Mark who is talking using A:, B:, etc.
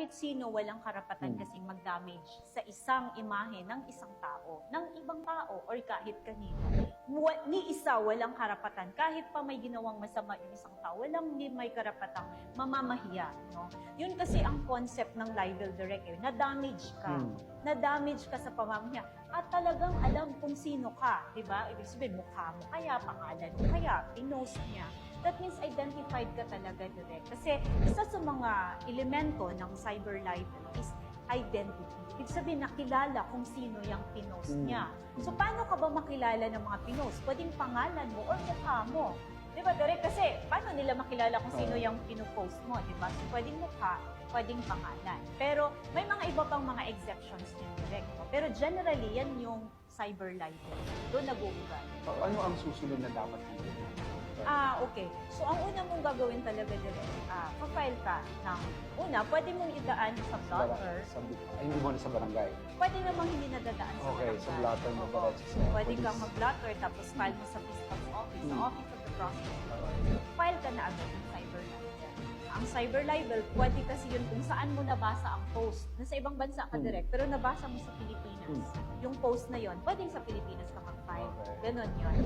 A: kahit sino walang karapatan
B: Hmm.
A: kasing mag-damage sa isang imahe ng isang tao, ng ibang tao, or kahit kanino. Ni isa walang karapatan, kahit pa may ginawang masama yung isang tao, walang ni may karapatang mamamahiya. No? Yun kasi ang concept ng libel direct, eh, na-damage ka.
B: Hmm.
A: Na-damage ka sa pamamahiya. At talagang alam kung sino ka, di ba? Ibig sabihin, mukha mo kaya, pangalan mo kaya, pinost niya. That means identified ka talaga direct. Kasi isa sa mga elemento ng cyber libel is identity. Ibig sabihin, nakilala kung sino yung pinost
B: Mm.
A: niya. So, paano ka ba makilala ng mga pinost? Pwedeng pangalan mo or mukha mo. Di ba, direct? Kasi, paano nila makilala kung sino yung pinupost mo, di ba? So, pwedeng mukha, pwedeng pangalan. Pero, may mga iba pang mga exceptions direct. no? Pero generally, yan yung cyber libel. Doon nag-uugat.
B: Ano ang susunod na dapat natin?
A: Ah, okay. So, ang una mong gagawin talaga direct, ah, pa-file ka ng, una, pwede mong idaan sa blotter.
B: Sa, ay, hindi mo na sa barangay.
A: Pwede namang hindi nadadaan sa
B: Okay,
A: barangay.
B: sa blotter mo
A: Oo.
B: diretso sa
A: Pwede
B: police.
A: kang mag-blotter tapos file mo sa fiscal's office, sa
B: Hmm.
A: office of the prosecutor. File ka na agad ng cyber libel. Ang cyber libel, pwede kasi yun kung saan mo nabasa ang post. Nasa ibang bansa ka
B: Hmm.
A: direct, pero nabasa mo sa Pilipinas. Yung post na yon, pwedeng sa Pilipinas ka mag-file.
B: Okay.
A: Ganon yun.